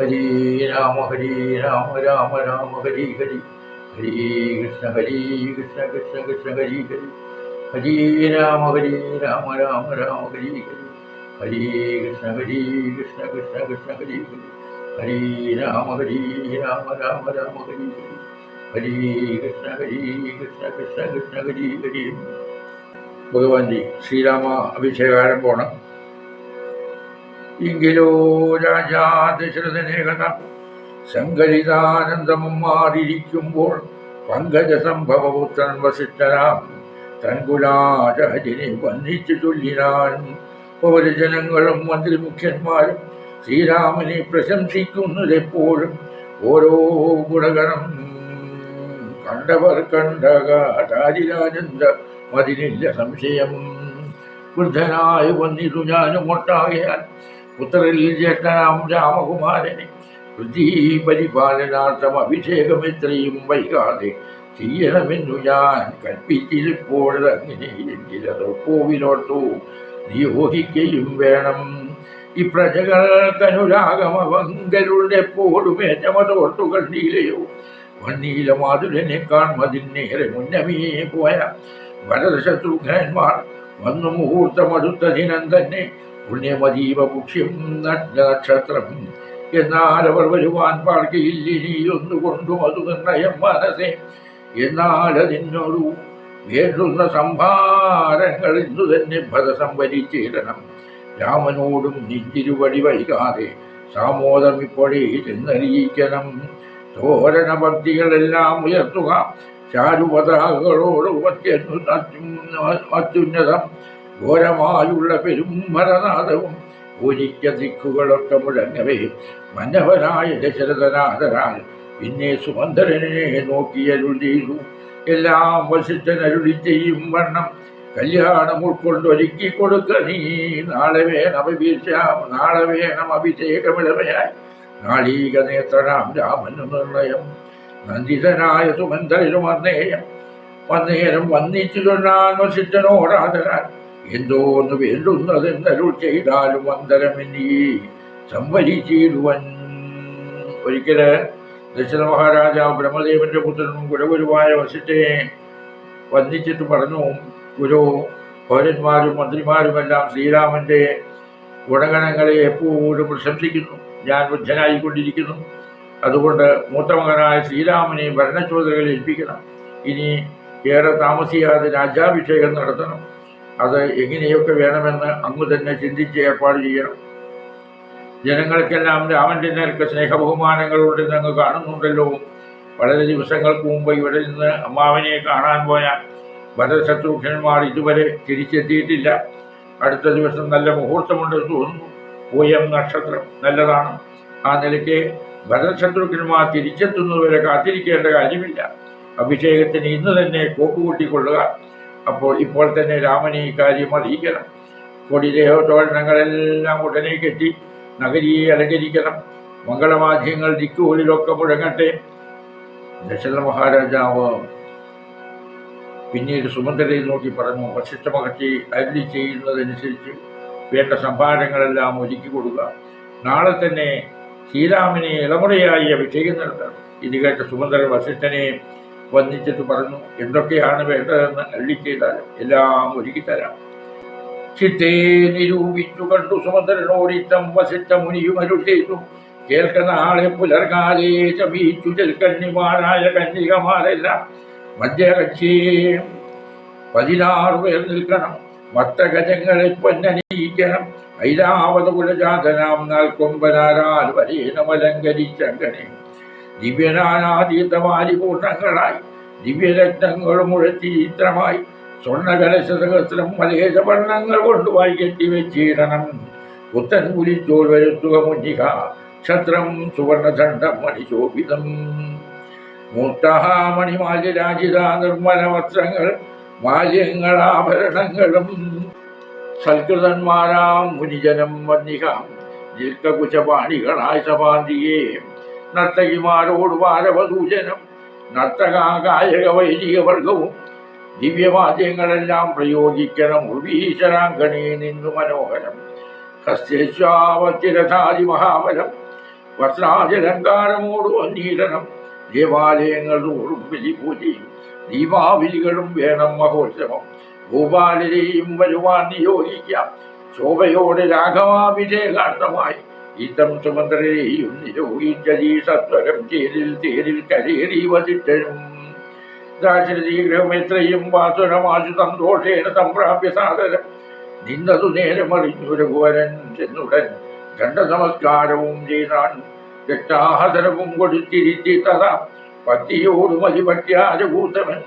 ഹരി രാമ ഹരി രാമ രാമ രാമ ഹരി ഹരി. ഹരി കൃഷ്ണ ഹരി കൃഷ്ണ കൃഷ്ണ കൃഷ്ണ ഹരി ഹരി. ഹരി രാമ ഹരി രാമ രാമ രാമ ഹരി ഹരി. ഹരി കൃഷ്ണ ഹരി കൃഷ്ണ കൃഷ്ണ കൃഷ്ണ ഹരി ഹരി. ഹരി രാമ ഹരി രാമ രാമ രാമ ഹരി ഹരി. ഹരി കൃഷ്ണ ഹരി കൃഷ്ണ കൃഷ്ണ കൃഷ്ണ ഹരി ഹരി. ഭഗവാൻജി ശ്രീരാമ അഭിഷേകാരംഭമാണ്. എങ്കിലോ രാജാ ദശരഥനെ കഥ സങ്കലിതാനന്ദമും മാറിയിരിക്കുമ്പോൾ പങ്കജ സംഭവപുത്രൻ വസിഷ്ഠരാം. തൻകുലാചാര്യനെ വന്ദിച്ചു ചൊല്ലിനാൻ പൗരജനങ്ങളും മന്ത്രിമുഖ്യന്മാരും ശ്രീരാമനെ പ്രശംസിക്കുന്നതെപ്പോഴും ഓരോ ഗുണഗണം കണ്ടവർ കണ്ടകാചാര്യരാജന്ത മതിലില്ല സംശയം. വൃദ്ധനായി വന്നിതു ഞാനും ഒട്ടാകയാൽ പുത്രരിൽ ജ്യേഷ്ഠനാം രാമകുമാരനെ പരിപാലനാർത്ഥം അഭിഷേകം എത്രയും വൈകാതെ ചെയ്യണമെന്നു ഞാൻ കൽപ്പിച്ചിരിപ്പോഴങ്ങനെ എങ്കിലതോവിലോർത്തു നിയോഗിക്കുകയും വേണം. ഈ പ്രജകൾക്കനുരാഗമവങ്കരുടെ എപ്പോഴും ഏറ്റമതോർത്തു കണ്ടീലയോ വന്നീല മാതുരനെ നേരെ മുന്നമേ പോയ വരദശത്രുഘ്നന്മാർ വന്നു മുഹൂർത്തമടുത്ത ദിനം തന്നെ പുണ്യമതീവ മുഖ്യം നക്ഷത്രം എന്നാൽ അവർ വരുവാൻ പാർക്കയില്ല ഇനിയൊന്നുകൊണ്ടും അത് നിർണയം മനസ്സേ. എന്നാൽ അതിനൊരു വേണ്ടുന്ന സംഭാരങ്ങൾ ഇന്നു തന്നെ ഭത സംഭരിച്ചിടണം രാമനോടും നിഞ്ചിരുവടി വൈകാതെ സാമോദം ഇപ്പോഴേ ചെന്നറിയിക്കണം. തോരണ ഭക്തികളെല്ലാം ഉയർത്തുക. ചാരുപതാകളോട് അത്യുന്നതം ഘോരമായുള്ള പെരുംഭരനാഥവും പൂജിക്ക ദിക്കുകളൊക്കെ മുഴങ്ങവേ. മനോഹരായ ദശരഥനാഥനാൽ പിന്നെ സുമന്ധരനെ നോക്കിയരുൾ എല്ലാം വസിച്ചനരുളി ചെയ്യും വണ്ണം. കല്യാണം ഉൾക്കൊണ്ടൊരുക്കി കൊടുക്ക നീ. നാളെ വേണം അഭിഷേകം നാളെ വേണം അഭിഷേകമിളവയായി. നാളീക നേത്രനാം രാമനു നിർണയം. നന്ദിതനായ സുമന്ധരനും വന്നേയം വന്നേരം വന്നിച്ചു ചൊല്ലാൻ വസിച്ചനോടാതരാൻ എന്തോന്ന് വേണ്ടുന്നതെന്നരുൾ ചെയ്താലും അന്തരമിനി. സംവരിച്ചിടുവൻ ഒരിക്കൽ ദശരഥ മഹാരാജാവ് ബ്രഹ്മദേവന്റെ പുത്രനും കുലഗുരുവായ വശത്തെ വന്ദിച്ചിട്ട് പറഞ്ഞു ഗുരു പൗരന്മാരും മന്ത്രിമാരുമെല്ലാം ശ്രീരാമന്റെ ഗുണഗണങ്ങളെ എപ്പോഴും പ്രശംസിക്കുന്നു. ഞാൻ ബുദ്ധനായിക്കൊണ്ടിരിക്കുന്നു. അതുകൊണ്ട് മൂത്തമകനായ ശ്രീരാമനെ ഭരണചോദനകൾ ഏൽപ്പിക്കണം. ഇനി ഏറെ താമസിയാതെ രാജാഭിഷേകം നടത്തണം. അത് എങ്ങനെയൊക്കെ വേണമെന്ന് അങ്ങ് തന്നെ ചിന്തിച്ച് ഏർപ്പാട് ചെയ്യണം. ജനങ്ങൾക്കെല്ലാം രാമന്റെ നേർക്ക് സ്നേഹബഹുമാനങ്ങളുണ്ടെന്ന് അങ്ങ് കാണുന്നുണ്ടല്ലോ. വളരെ ദിവസങ്ങൾക്ക് മുമ്പ് ഇവിടെ നിന്ന് അമ്മാവനെ കാണാൻ പോയ ഭരശത്രുഘ്നന്മാർ ഇതുവരെ തിരിച്ചെത്തിയിട്ടില്ല. അടുത്ത ദിവസം നല്ല മുഹൂർത്തമുണ്ടെന്ന് തോന്നുന്നു. പൂയം നക്ഷത്രം നല്ലതാണ്. ആ നിലയ്ക്ക് ഭരശത്രുഘ്നന്മാർ തിരിച്ചെത്തുന്നതുവരെ കാത്തിരിക്കേണ്ട കാര്യമില്ല. അഭിഷേകത്തിന് ഇന്ന് തന്നെ കോപ്പുകൂട്ടിക്കൊള്ളുക. അപ്പോൾ ഇപ്പോൾ തന്നെ രാമനെ കാര്യം അറിയിക്കണം. കൊടിദേഹത്തോരണങ്ങളെല്ലാം ഉടനെ കെട്ടി നഗരിയെ അലങ്കരിക്കണം. മംഗളമാധ്യങ്ങൾ ദിക്കുകളിലൊക്കെ മുഴങ്ങട്ടെ. ദശരഥ മഹാരാജാവ് പിന്നീട് സുമന്ത്രരെ നോക്കി പറഞ്ഞു വശിഷ്ഠ മഹർഷി അരുളി ചെയ്യുന്നതനുസരിച്ച് വേണ്ട സംഭാരങ്ങളെല്ലാം ഒരുക്കി കൊടുക്കുക. നാളെ തന്നെ ശ്രീരാമനെ ഇളമുറയായി അഭിഷേകം നടത്തണം ഇത് കേട്ട സുമന്ത്രൻ വസിഷ്ഠനെ വന്ദിച്ചിട്ട് പറഞ്ഞു എന്തൊക്കെയാണ് വേണ്ടതെന്ന് അള്ളി ചെയ്താലും എല്ലാം ഒരുക്കി തരാം. ചിത്തേ നിരൂപിച്ചു കണ്ടു സുമന്ദ്രനോടിത്തം വസിച്ച മുനിയും അരുൾ ചെയ്തു. കേൾക്കുന്ന ആളെ പുലർകാലേ ചമീച്ചു ചെൽക്കണ്ണിമാരായ കന്യകമാരെല്ലാം മധ്യകക്ഷിയെ പതിനാറ് പേർ നിൽക്കണം. മത്തഗജങ്ങളെ പൊന്നണിയിക്കണം. ഐരാവത കുലജാതനാം നാൽക്കൊമ്പനാരാൽ വരേനമലങ്കരിച്ചങ്ങനെ ദിവ്യനാനാതീതമാരി പൂർണങ്ങളായി ദിവ്യരത്നങ്ങളും മുഴത്തി ചിത്രമായി സ്വർണകലശ സഹസ്രം മലേശ വർണങ്ങൾ കൊണ്ടുപോയി കെട്ടിവെച്ചിടണം പുത്തൻ പുലിച്ചോൾ വരുത്തുക മുന്നിക ക്ഷത്രം സുവർണചണ്ഡം മണിശോഭിതം. മൂർത്തഹാമണിമാലിരാജിത നിർമ്മല വസ്ത്രങ്ങൾ മാല്യങ്ങളാഭരണങ്ങളും സൽകൃതന്മാരാം മുനിജനം വന്നികാം ദീർഘകുശപാണികളായ സഭാന്തിയെ നർത്തകിമാരോട് വാരവദൂജനം നർത്തകാകായക വൈദിക വർഗവും ദിവ്യവാദ്യങ്ങളെല്ലാം പ്രയോഗിക്കണം. ഉർവീശ്വരാങ്കണേ നിന്നു മനോഹരം. ഹസ്തേശ്വാവത്തിരഥാതി മഹാബലം. വസ്ത്രാജലങ്കാരമോട് വന്നീരണം ദേവാലയങ്ങൾ തോറും ബലി പൂജയും ദീപാവലികളും വേണം മഹോത്സവം. ഭൂപാലരെയും വരുവാൻ നിയോഗിക്കാം. ശോഭയോടെ രാഘവാഭിഷേകാർത്ഥമായി ഇത്തം സുമന്ത്രരെയും നിരോഗിച്ചീ സത്വരം ചേരിൽ തേരിൽ കരേറി വസിട്ടനും ദാശരഥീഗ്രഹം എത്രയും വാസുരമാശു സന്തോഷേന സംപ്രാപ്യ സാദരം. നിന്നതു നേരമറിഞ്ഞു രഘുവരൻ ചെന്നുടൻ ദണ്ഡ നമസ്കാരവും ചെയ്താൻ. രക്ഷാഹതരവും കൊടുത്തിരിത്തി തഥാ പത്തിയോട് മതിപട്യാരഭൂതമൻ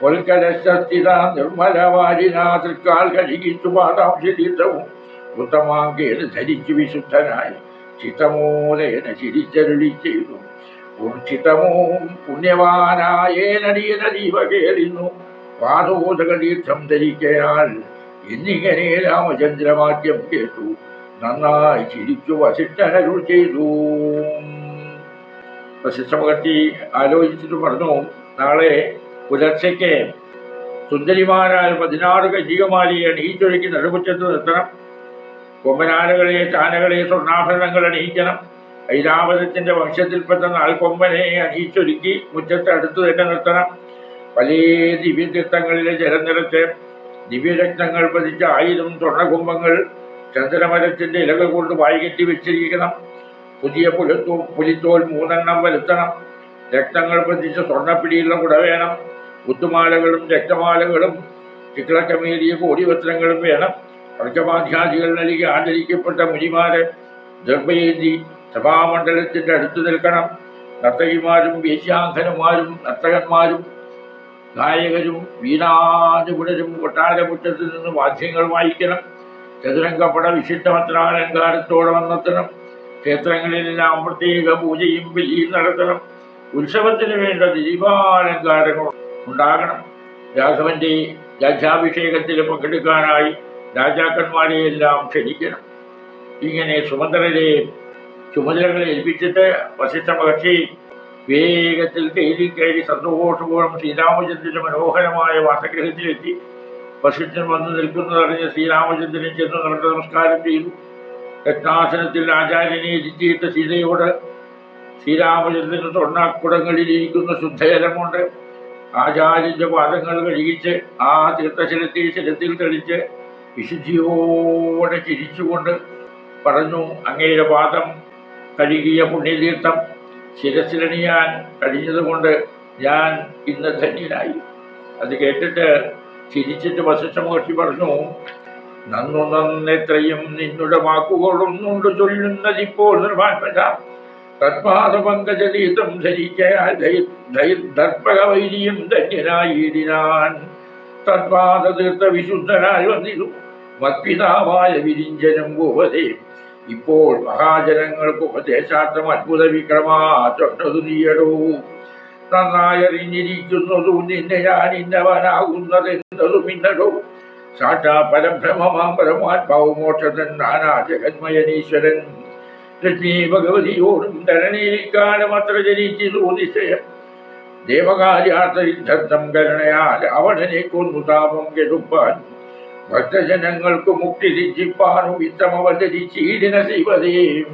കൊൽക്കലസ്ഥിത നിർമ്മലവാരിനാ തൃക്കാൽ കഴുകിച്ചു പാദാംശ തീർത്ഥവും ഉത്തമാങ്കേന ധരിച്ചു വിശുദ്ധനായി. ചിത്തമോദേന ചിരിച്ചരുളി ചെയ്തു ചിത്തമോ പുണ്യവാനായേനടിയന ദീപകേറിന്നു പാദോദക തീർത്ഥം ധരിക്കയാൽ എന്നിങ്ങനെ രാമചന്ദ്രവാക്യം കേട്ടു. നന്നായി ചിരിച്ചു വസിഷ്ഠനരുൾ ചെയ്തു. വസിഷ്ഠമകത്തി ആലോചിച്ചിട്ട് പറഞ്ഞു നാളെ പുലർച്ചയ്ക്ക് സുന്ദരിമാരായ പതിനാറ് കജികമാലിയെ അണിയിച്ചൊരുക്കി നടുമുറ്റത്ത് നിർത്തണം. കൊമ്പനാനകളെ ചാനകളെ സ്വർണാഭരണങ്ങൾ അണിയിക്കണം. ഐരാവതത്തിന്റെ വംശത്തിൽപ്പെട്ട കൊമ്പനെ അണിയിച്ചൊരുക്കി മുറ്റത്ത് അടുത്തു തന്നെ നിർത്തണം. പല ദിവ്യതീർത്ഥങ്ങളിലെ ജലം നിറച്ച് ദിവ്യരത്നങ്ങൾ പതിച്ച ആയിരം സ്വർണകുംഭങ്ങൾ ചന്ദ്രമരത്തിന്റെ ഇലകൾ കൊണ്ട് വായികെട്ടി വെച്ചിരിക്കണം. പുതിയ പുലത്തോ പുലിത്തോൽ മൂന്നെണ്ണം വരുത്തണം. രക്തങ്ങൾ പതിച്ച സ്വർണപ്പിടിയുള്ള കുട വേണം. കുത്തുമാലകളും രക്തമാലകളും ചിക്കളക്കമേറിയ കോടിവസ്ത്രങ്ങളും വേണം. വർഗമാധ്യാദികൾ നൽകി ആദരിക്കപ്പെട്ട മുനിമാരെ ദർഭയേന്തി സഭാമണ്ഡലത്തിന്റെ അടുത്തു നിൽക്കണം. നർത്തകിമാരും വേശ്യാങ്കനമാരും നർത്തകന്മാരും ഗായകരും വീണാനുപുടരും കൊട്ടാരമുറ്റത്ത് നിന്ന് വാദ്യങ്ങൾ വായിക്കണം. ചതുരംഗപ്പട വിശിഷ്ടമത്രാലങ്കാരത്തോടെ വന്നെത്തണം. ക്ഷേത്രങ്ങളിലെല്ലാം പ്രത്യേക പൂജയും ബലിയും നടത്തണം. ഉത്സവത്തിന് വേണ്ട ദീപാലങ്കാരങ്ങൾ ഉണ്ടാകണം. രാഘവന്റെ രാജ്യാഭിഷേകത്തിൽ പങ്കെടുക്കാനായി രാജാക്കന്മാരെയെല്ലാം ക്ഷണിക്കണം. ഇങ്ങനെ സുമന്ത്രരെ ചുമതലകളെ ഏൽപ്പിച്ചിട്ട് വസിഷ്ഠ മഹർഷി വേഗത്തിൽ കയറി കയറി സന്തോഷപൂർവം ശ്രീരാമചന്ദ്രന്റെ മനോഹരമായ വാസഗ്രഹത്തിലെത്തി വസിഷ്ഠൻ വന്ന് നിൽക്കുന്നതറിഞ്ഞ് ശ്രീരാമചന്ദ്രൻ ചെന്ന് നടന്ന നമസ്കാരം ചെയ്തു. രത്നാസനത്തിൽ ആചാര്യനെ എത്തിയിട്ട് സീതയോട് ശ്രീരാമചന്ദ്രന് തൊണ്ണാക്കുടങ്ങളിലിരിക്കുന്ന ശുദ്ധജലം കൊണ്ട് ആചാര്യന്റെ പാദങ്ങൾ കഴുകിച്ച് ആ തീർത്ഥശലത്തിൽ ശലത്തിൽ തെളിച്ച് വിശുദ്ധിയോടെ ചിരിച്ചുകൊണ്ട് പറഞ്ഞു അങ്ങയുടെ പാദം കഴുകിയ പുണ്യതീർത്ഥം ശിരസിലണിയാൻ കഴിഞ്ഞതുകൊണ്ട് ഞാൻ ഇന്ന് ധന്യനായി. അത് കേട്ടിട്ട് ചിരിച്ചിട്ട് വസിഷ്ഠ മഹർഷി പറഞ്ഞു നന്നു നന്നെത്രയും നിന്നുടെ വാക്കുകളൊന്നുണ്ട് ചൊല്ലുന്നതിപ്പോൾ നിർവാത്മജ തത്പാദപങ്കജതീതം ധരിക്കയാൽ വൈരിയും ധന്യനായിടിനാൻ വിശുദ്ധനായി വന്നിരു മത്പിതാവായ വിരിഞ്ചനം ഭൂപതേ. ഇപ്പോൾ മഹാജനങ്ങൾക്ക് ഉപദേശാർത്ഥം അത്ഭുത വിക്രമാ ചൊട്ടതു നീയടൂ. നന്നായറിഞ്ഞിരിക്കുന്നതു നിന്നെ ഞാൻ ഇന്നവനാകുന്നത് എന്നതും സാക്ഷാ പരബ്രഹ്മമാം പരമാത്മാവ് മോക്ഷതൻ നാനാ ജഗന്മയനീശ്വരൻ. ലക്ഷ്മി ഭഗവതിയോടും ധരണീകാലം അത്ര ജനിച്ചിരു നിശ്ചയം. ദേവകാര്യാർത്ഥ യുദ്ധം കരുണയാ രാവണനെ കൊന്നു താപം കെടുപ്പാൻ. ഭക്തജനങ്ങൾക്ക് മുക്തി സിദ്ധിപ്പാനും ഇത്തമവതരിച്ചീടിന ശിവദേം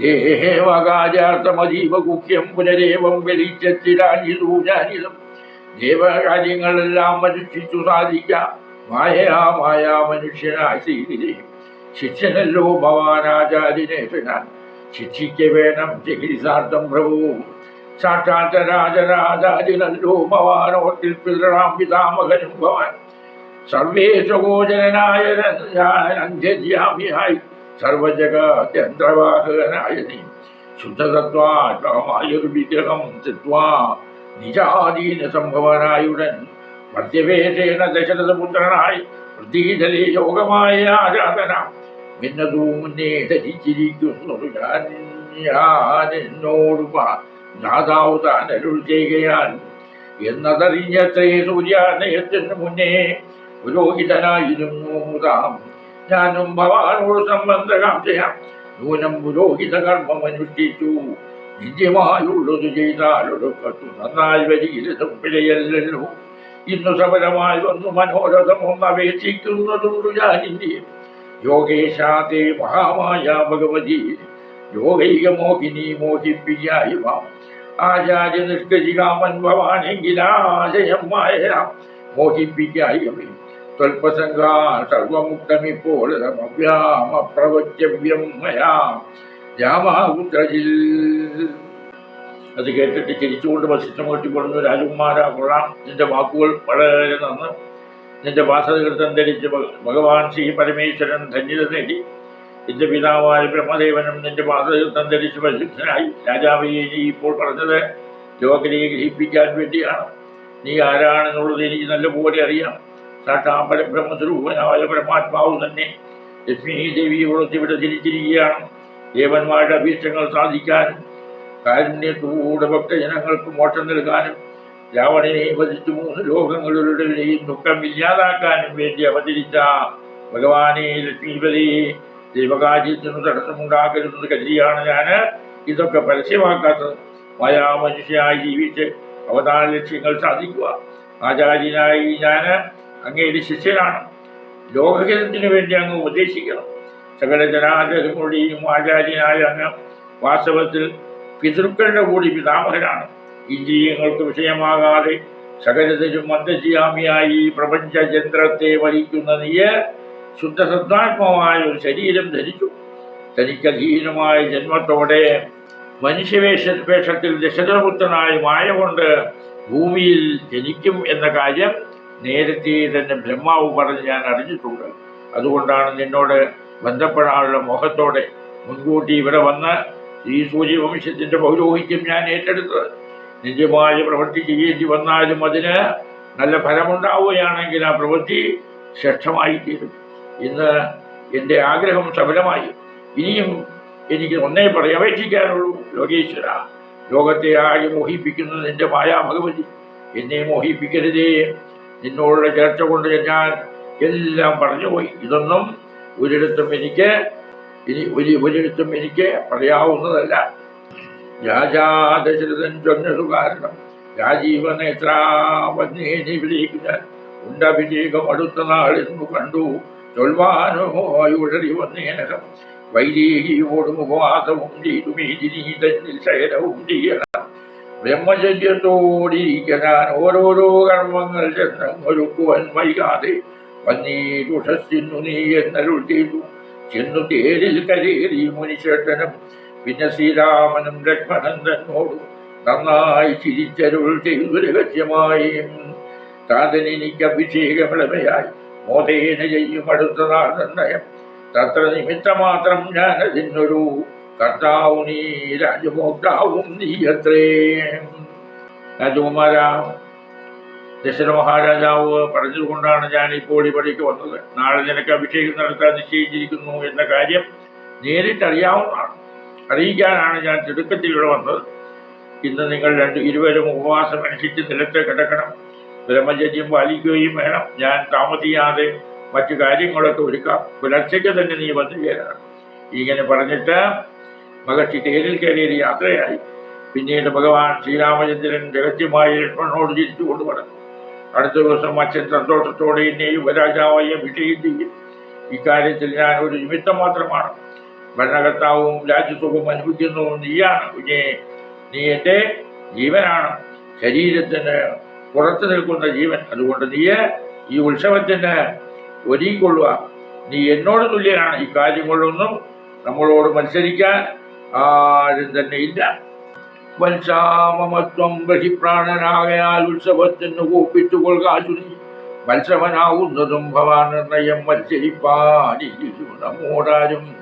ദേഹേവകാര്യാർത്ഥമതീവ ഗുഹ്യം പുനരേവം വലിച്ചത്തിരാഞ്ഞിതു ഞാനിതും. ദേവകാര്യങ്ങളെല്ലാം മനുഷ്ഠിച്ചു സാധിക്കാം. മായയാ മായാ മനുഷ്യനായി ചെയ്തിരേ ശിഷ്യനല്ലോ ഭവാനാചാര്യനേഷനാൻ ശിക്ഷിക്ക വേണം ചികിത്സാർത്ഥം പ്രഭു. സാക്ഷാത്ത രാജരാജാജിനല്ലോ പിതൃണാം പിതാമകനും ഭവാൻ സർവേശഗോചരനായ ഞാൻ അന്ത്യജ്യാമിയായി സർവജഗത്യന്ത്രവാഹകനായ നീ ശുദ്ധതത്വാത്മകമായൊരു വിഗ്രഹം തൃത്വാ നിജാധീന സംഭവനായുടൻ മധ്യവേഷേണ ദശരഥപുത്രനായി വൃത്തിജലേ യോഗമായ ആരാധന. മുന്നേ ധരിച്ചിരിക്കുന്നു ഞാൻ ദാതാവ് താൻ അരുൾ ചെയ്യുകയാൽ എന്നതറിഞ്ഞത്രേ സൂര്യാനയത്തിന് മുന്നേ പുരോഹിതനായിരുന്നു താം ഞാനും ഭവാനോട് സംബന്ധകാംക്ഷയാം നൂനം പുരോഹിത കർമ്മം അനുഷ്ഠിച്ചു. നിത്യമായുള്ളത് ചെയ്താലൊടുക്കത്തു നന്നായി വരികിലും പിഴയല്ലല്ലോ. ഇന്നു സമരമായി വന്നു മനോരഥം ഒന്ന് അപേക്ഷിക്കുന്നതുണ്ട് ഞാനിന്റെ യോഗേശാതേ മഹാമായ ഭഗവതി. യോഗൈക മോഹിനി മോഹിപ്പിയായി വാം. ആചാര്യ നിഷ്കജികാമൻ ഭവാനെങ്കിലാശയം മായ മോഹിപ്പിക്കായി സ്വൽപസംഘാ സർവമുക്തമിപ്പോൾ രാമാകുത്രജിൽ അത് കേട്ടിട്ട് ചിരിച്ചുകൊണ്ട് വസിഷ്ഠം കൊട്ടിക്കൊണ്ടു രാജകുമാര കൊള്ളാം. നിന്റെ വാക്കുകൾ വളരെ നന്ന്. നിന്റെ വാസതകൃതം ധരിച്ച് ഭഗവാൻ ശ്രീ പരമേശ്വരൻ ധന്യത നേടി. നിന്റെ പിതാവായ ബ്രഹ്മദേവനും നിന്റെ വാസതകൃതം ധരിച്ച് പരിശുദ്ധനായി രാജാവിയെ നീ ഇപ്പോൾ പറഞ്ഞത് ലോകനെ ഗ്രഹിപ്പിക്കാൻ വേണ്ടിയാണ്. നീ ആരാണെന്നുള്ളത് എനിക്ക് നല്ലപോലെ അറിയാം. സാക്ഷാ പരബ്രഹ്മസ്വരൂപനായ പരമാത്മാവ് തന്നെ ലക്ഷ്മി ദേവിയോടൊത്ത് ഇവിടെ ജനിച്ചിരിക്കുകയാണ് ദേവന്മാരുടെ അഭീഷ്ടങ്ങൾ സാധിക്കാനും കാരുണ്യത്തോടെ ഭക്തജനങ്ങൾക്ക് മോക്ഷം നൽകാനും രാവണനെ വധിച്ചു മൂന്ന് ലോകങ്ങളുടെയും ദുഃഖം ഇല്ലാതാക്കാനും വേണ്ടി അവതരിച്ച ഭഗവാനെ ലക്ഷ്മീപതി ദൈവകാര്യത്തിന് തടസ്സമുണ്ടാക്കരുതെന്ന് കരുതിയാണ് ഞാൻ ഇതൊക്കെ പരസ്യമാക്കാത്തത് മനുഷ്യനായി ജീവിച്ച് അവതാര ലക്ഷ്യങ്ങൾ സാധിക്കുക. ആചാര്യനായി ഞാൻ അങ്ങയുടെ ശിഷ്യനാണ്. ലോകഹിതത്തിന് വേണ്ടി അങ്ങ് ഉപദേശിക്കണം. സകല ജനാഗ്രഹങ്ങളുടെയും ആചാര്യനായ അങ്ങ് വാസ്തവത്തിൽ പിതൃക്കളുടെ കൂടി പിതാമഹനാണ്. ഇന്ദ്രിയങ്ങൾക്ക് വിഷയമാകാതെ സകലത്തിലും മന്ദജിയാമിയായി പ്രപഞ്ചചന്ദ്രത്തെ വഹിക്കുന്ന നീയ് ശുദ്ധസത്താത്മമായ ഒരു ശരീരം ധരിച്ചു. തനിക്കധീനമായ ജന്മത്തോടെ മനുഷ്യവേഷ വേഷത്തിൽ ദശരഥപുത്രനായി മായ കൊണ്ട് ഭൂമിയിൽ ജനിക്കും എന്ന കാര്യം നേരത്തെ തന്നെ ബ്രഹ്മാവ് പറഞ്ഞ് ഞാൻ അറിഞ്ഞിട്ടുണ്ട്. അതുകൊണ്ടാണ് നിന്നോട് ബന്ധപ്പെടാനുള്ള മോഹത്തോടെ മുൻകൂട്ടി ഇവിടെ വന്ന് ഈ സൂര്യവംശത്തിന്റെ പൗരോഹിത്യം ഞാൻ ഏറ്റെടുത്തത്. നിജമായ പ്രവൃത്തി ചെയ്യേണ്ടി വന്നാലും അതിന് നല്ല ഫലമുണ്ടാവുകയാണെങ്കിൽ ആ പ്രവൃത്തി ശ്രേഷ്ഠമായി തീരും ഇന്ന് എന്റെ ആഗ്രഹം സഫലമായി. ഇനിയും എനിക്ക് ഒന്നേ പറയാൻ അപേക്ഷിക്കാനുള്ളൂ ലോകേശ്വര. ലോകത്തെ ആകെ മോഹിപ്പിക്കുന്നത് എന്റെ മായാ ഭഗവതി? എന്നെ മോഹിപ്പിക്കരുതേ. നിന്നോടുള്ള ചേർച്ച കൊണ്ട് ഞാൻ എല്ലാം പറഞ്ഞുപോയി. ഇതൊന്നും ഒരിടത്തും എനിക്ക് ഇനി ഒരു ഒരിടത്തും എനിക്ക് പറയാവുന്നതല്ല. രാജാദശരഥൻ ചൊന്നതു കാരണം രാജീവ നേത്രാവന്നേനി വിളിക്കാൻ ഉണ്ടഭിഷേകം അടുത്ത നാളെന്നു കണ്ടു. ചൊൽവാനോ ഉഴറി വന്നേനകം വൈദേഹിയോടും ഉപവാസവും ചെയ്തു ചെയ്യണം. ബ്രഹ്മചര്യത്തോടിരിക്കാൻ ഓരോരോ കർമ്മങ്ങൾ ചെന്ന് ഒരുക്കുവൻ വൈകാതെ വന്നീരുഷസ്സിന്നു നീ എന്നരുൾ ചെയ്തു. ചെന്നു തേരിൽ കരേറി മുനിശേട്ടനും പിന്നെ ശ്രീരാമനും ലക്ഷ്മണൻ തന്നോടും നന്നായി ചിരിച്ചരുൾ ചെയ്തു രഹസ്യമായി. താതനെനിക്ക് അഭിഷേകമിളമയായി. മോദേന ചെയ്യും അടുത്ത നിർണയം തത്ര നിമിത്തമാത്രം ഞാൻ അതിനൊരു കർത്താവും നീ രാജമോക്താവും നീ അത്രേ. രാജകുമാര ദശര മഹാരാജാവ് പറഞ്ഞതുകൊണ്ടാണ് ഞാൻ ഇപ്പോൾ ഇവിടേക്ക് വന്നത്. നാളെ നിനക്ക് അഭിഷേകം നടത്താൻ നിശ്ചയിച്ചിരിക്കുന്നു എന്ന കാര്യം നേരിട്ടറിയാവുന്നതാണ്. അറിയിക്കാനാണ് ഞാൻ തിടുക്കത്തിൽ ഇവിടെ വന്നത്. ഇന്ന് നിങ്ങൾ രണ്ട് ഇരുവരും ഉപവാസം അനുഷ്ഠിച്ച് നിലത്ത് കിടക്കണം. ബ്രഹ്മചര്യം പാലിക്കുകയും വേണം. ഞാൻ താമസിയാതെ മറ്റു കാര്യങ്ങളൊക്കെ ഒരുക്കാം. പുലർച്ചയ്ക്ക് തന്നെ നീ വന്നു ചേരണം. ഇങ്ങനെ പറഞ്ഞിട്ട് മഹർഷി തേരിൽ കയറിയൊരു യാത്രയായി. പിന്നീട് ഭഗവാൻ ശ്രീരാമചന്ദ്രൻ രഹസ്യമായി ലക്ഷ്മണനോട് ജനിച്ചു കൊണ്ട് പറഞ്ഞു അടുത്ത ദിവസം അച്ഛൻ സന്തോഷത്തോടെ എന്നെ യുവരാജാവായി വിഷയം ചെയ്യും. ഇക്കാര്യത്തിൽ ഞാൻ ഒരു നിമിത്തം മാത്രമാണ്. ഭരണകർത്താവും രാജ്യസുഖവും അനുഭവിക്കുന്നതും നീയാണ്. പിന്നെ നീ എന്റെ ജീവനാണ്. ശരീരത്തിന് പുറത്തു നിൽക്കുന്ന ജീവൻ. അതുകൊണ്ട് നീ ഈ ഉത്സവത്തിന് ഒരുങ്ങിക്കൊള്ളുക. നീ എന്നോട് തുല്യനാണ്. ഈ കാര്യങ്ങളിലൊന്നും നമ്മളോട് മത്സരിക്കാൻ ആരും തന്നെ ഇല്ല. വത്സാമമത്വം ബഹിപ്രാണനാകയാൽ ഉത്സവത്തിന് കൂപ്പിച്ചുകൊള്ളുക ആശുനി മത്സവനാവുന്നതും ഭവാൻ നിർണയം മത്സരിപ്പാനിരിക്കു നമ്മോടാരും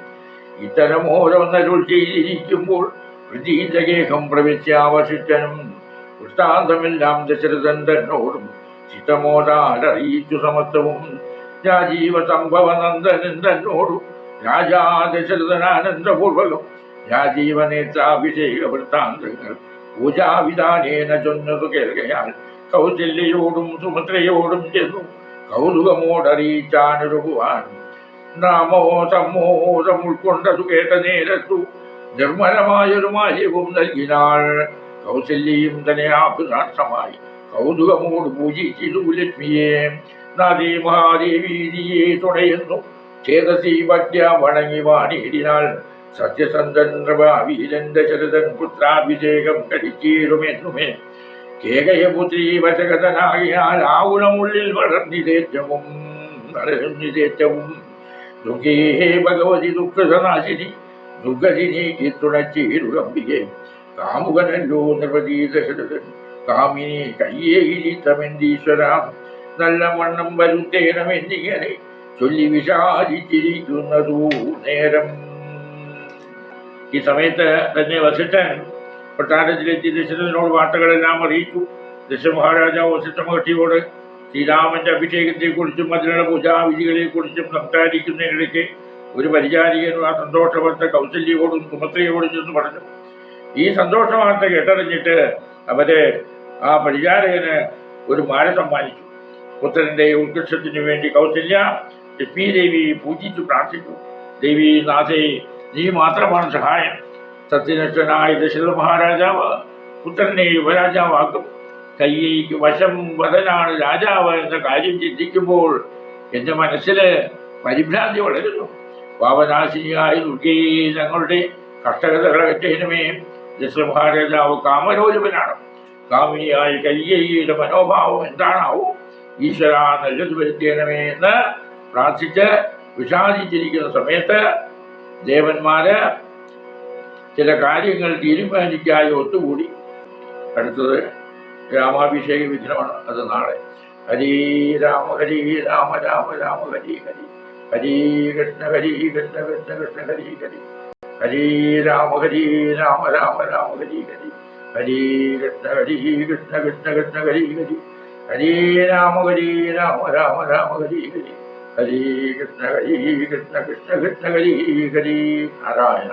ഇത്തരം ഓരോന്നരുൾ ചെയ്തിരിക്കുമ്പോൾ പ്രതീതഗേഹം പ്രവിശ്യാവശിഷ്ടനും വൃത്താന്തമെല്ലാം ദശരഥൻ തന്നോടും സമത്വവും. രാജീവ സംഭവ നന്ദനന്ദനോടും രാജാ ദശരഥനാനന്ദപൂർവകം രാജീവനേത്രാഭിഷേക വൃത്താന്തങ്ങൾ പൂജാവിധാനേന ചൊന്നതു കേൾക്കയാൽ കൗശല്യയോടും സുമത്രയോടും ചെന്നു കൗതുകമോടറിയിച്ചാനൊരുകുവാൻ നാമോ സമ്മോദം ഉൾക്കൊണ്ടതു കേട്ട നേരത്തു നിർമ്മലമായൊരു മാലിവും നൽകിനാൾ. കൗസല്യയും തന്നെ ആഭുരാക്ഷമായി കൗതുകമോട് പൂജിച്ചിതു ലക്ഷ്മിയെ നദീ മഹാദേവീതിയെ തുണയുന്നു ചേതസി ഭക്യ വണങ്ങി വാണിയിടിനാൾ സത്യസന്ധൻ നൃപാവീരൻ ദശരഥൻ പുത്രാഭിഷേകം കഴിച്ചീടുമെന്നുമേ കേകയപുത്രി വശകഥനാകിയാൽ ആവുണമുള്ളിൽ വളർന്നിതേറ്റവും വളർന്നിതേറ്റവും. ദുഃഖേ ഭഗവതി ദുഃഖനാശിനി ദുഃഖതിനീക്കി തുണച്ചീരുകമ്പികെ കാമുകനല്ലോ നിർവതി ദശരഥൻ കാമിനി കയ്യേകിരിത്തമെന്തീശ്വര നല്ല വണ്ണം വരുത്തേണമെന്നിങ്ങനെ ചൊല്ലി വിഷാദിച്ചിരിക്കുന്നതു നേരം. ഈ സമയത്ത് തന്നെ വസിഷ്ഠൻ കൊട്ടാരത്തിലെത്തി ദശരഥനോട് വാർത്തകളെല്ലാം അറിയിച്ചു. ദശമഹാരാജാവ് വസിഷ്ഠ മഹർഷിയോട് ശ്രീരാമന്റെ അഭിഷേകത്തെക്കുറിച്ചും അതിനുള്ള പൂജാവിധികളെക്കുറിച്ചും സംസാരിക്കുന്നതിനിടയ്ക്ക് ഒരു പരിചാരികനും ആ സന്തോഷവർത്ത കൗസല്യയോടും സുമത്രയോടും ചെന്ന് പറഞ്ഞു. ഈ സന്തോഷ വാർത്ത കേട്ടറിഞ്ഞിട്ട് അവർ ആ പരിചാരകന് ഒരു മാല സമ്മാനിച്ചു. പുത്രന്റെ ഉത്കർഷത്തിനു വേണ്ടി കൗസല്യ ലക്ഷ്മി ദേവി പൂജിച്ചു പ്രാർത്ഥിച്ചു. ദേവി നാഥേ നീ മാത്രമാണ് സഹായം. സത്യനിഷ്ഠനായ ദശരഥ മഹാരാജാവ് പുത്രനെ യുവരാജാവാക്കും കയ്യേക്ക് വശം വധനാണ് രാജാവ് എന്ന കാര്യം ചിന്തിക്കുമ്പോൾ എന്റെ മനസ്സിൽ പരിഭ്രാന്തി വളരുന്നു. പാവനാശിനിയായ ദുർഗയെ ഞങ്ങളുടെ കർഷകതകളെ മഹാരാജാവ് കാമരോജപനാണ് കാമിനിയായ കയ്യയുടെ മനോഭാവം എന്താണാവോ? ഈശ്വര നല്ലത് വരുത്തിയണമേ എന്ന് പ്രാർത്ഥിച്ച് വിഷാദിച്ചിരിക്കുന്ന സമയത്ത് ദേവന്മാര് ചില കാര്യങ്ങൾ തീരുമാനിക്കായി ഒത്തുകൂടി. അടുത്തത് രാമാഭിഷേക വിഘ്നമാണ് അത് നാളെ. ഹരി രാമ ഹരി രാമ രാമ രാമ ഹരി ഹരി. ഹരി കൃഷ്ണ ഹരി കൃഷ്ണ കൃഷ്ണ കൃഷ്ണ ഹരി ഹരി. ഹരി രാമ ഹരി രാമ രാമ രാമ ഹരി ഹരി ഹരി കൃഷ്ണ ഹരി കൃഷ്ണ കൃഷ്ണ കൃഷ്ണ ഹരി ഹരി ഹരി രാമ ഹരി രാമ രാമ രാമ ഹരി ഹരി ഹരി കൃഷ്ണ ഹരി കൃഷ്ണ കൃഷ്ണ കൃഷ്ണ ഹരി ഹരി നാരായണ